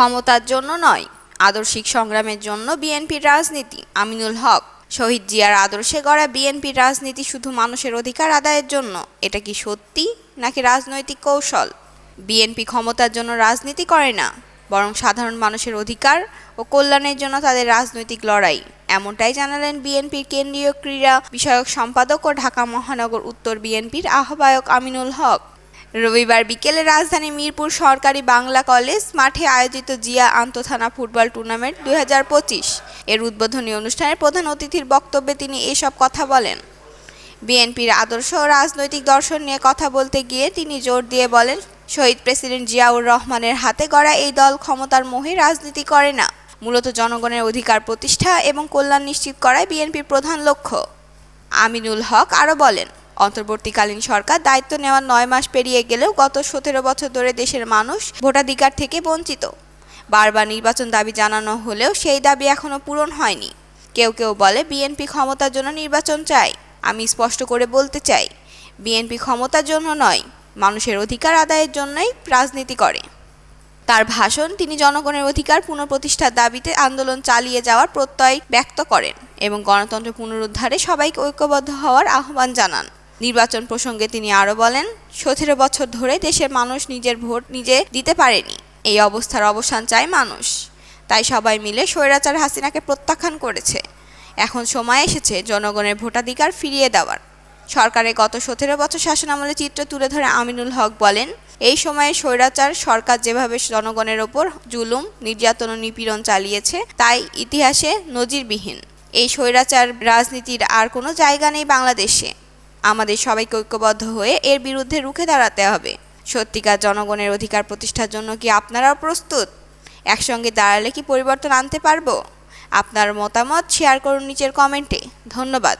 ক্ষমতার জন্য নয়, আদর্শিক সংগ্রামের জন্য বিএনপির রাজনীতি। আমিনুল হক, শহীদ জিয়ার আদর্শে গড়া বিএনপির রাজনীতি শুধু মানুষের অধিকার আদায়ের জন্য, এটা কি সত্যি নাকি রাজনৈতিক কৌশল? বিএনপি ক্ষমতার জন্য রাজনীতি করে না, বরং সাধারণ মানুষের অধিকার ও কল্যাণের জন্য তাদের রাজনৈতিক লড়াই, এমনটাই জানালেন বিএনপির কেন্দ্রীয় ক্রীড়া বিষয়ক সম্পাদক ও ঢাকা মহানগর উত্তর বিএনপির আহ্বায়ক আমিনুল হক। রবিবার বিকেলে রাজধানী মিরপুর সরকারি বাংলা কলেজ মাঠে আয়োজিত জিয়া আন্তঃথানা ফুটবল টুর্নামেন্ট দুই হাজার পঁচিশ। এর উদ্বোধনী অনুষ্ঠানে প্রধান অতিথির বক্তব্যে তিনি এসব কথা বলেন। বিএনপির আদর্শ ও রাজনৈতিক দর্শন নিয়ে কথা বলতে গিয়ে তিনি জোর দিয়ে বলেন, শহীদ প্রেসিডেন্ট জিয়াউর রহমানের হাতে গড়া এই দল ক্ষমতার মোহে রাজনীতি করে না। মূলত জনগণের অধিকার প্রতিষ্ঠা এবং কল্যাণ নিশ্চিত করাই বিএনপির প্রধান লক্ষ্য। আমিনুল হক আরও বলেন অন্তর্বর্তীকালীন সরকার দায়িত্ব নেওয়ার নয় মাস পেরিয়ে গেলেও গত সতেরো বছর ধরে দেশের মানুষ ভোটাধিকার থেকে বঞ্চিত। বারবার নির্বাচন দাবি জানানো হলেও সেই দাবি এখনও পূরণ হয়নি। কেউ কেউ বলে বিএনপি ক্ষমতার জন্য নির্বাচন চাই। আমি স্পষ্ট করে বলতে চাই, বিএনপি ক্ষমতার জন্য নয়, মানুষের অধিকার আদায়ের জন্যই রাজনীতি করে। তার ভাষণ তিনি জনগণের অধিকার পুনঃপ্রতিষ্ঠার দাবিতে আন্দোলন চালিয়ে যাওয়ার প্রত্যয় ব্যক্ত করেন এবং গণতন্ত্র পুনরুদ্ধারে সবাইকে ঐক্যবদ্ধ হওয়ার আহ্বান জানান। নির্বাচন প্রসঙ্গে তিনি আরও বলেন, সতেরো বছর ধরে দেশের মানুষ নিজের ভোট নিজে দিতে পারেনি। এই অবস্থার অবসান চায় মানুষ। তাই সবাই মিলে স্বৈরাচার হাসিনাকে প্রত্যাখ্যান করেছে। এখন সময় এসেছে জনগণের ভোটাধিকার ফিরিয়ে দেওয়ার। সরকারের গত সতেরো বছর শাসনামলে চিত্র তুলে ধরে আমিনুল হক বলেন, এই সময়ে স্বৈরাচার সরকার যেভাবে জনগণের ওপর জুলুম, নির্যাতন ও নিপীড়ন চালিয়েছে, তাই ইতিহাসে নজিরবিহীন। এই স্বৈরাচার রাজনীতির আর কোনো জায়গা নেই বাংলাদেশে। আমাদের সবাইকে ঐক্যবদ্ধ হয়ে এর বিরুদ্ধে রুখে দাঁড়াতে হবে। সত্যিকার জনগণের অধিকার প্রতিষ্ঠার জন্য কি আপনারাও প্রস্তুত? একসঙ্গে দাঁড়ালে কি পরিবর্তন আনতে পারব? আপনার মতামত শেয়ার করুন নিচের কমেন্টে। ধন্যবাদ।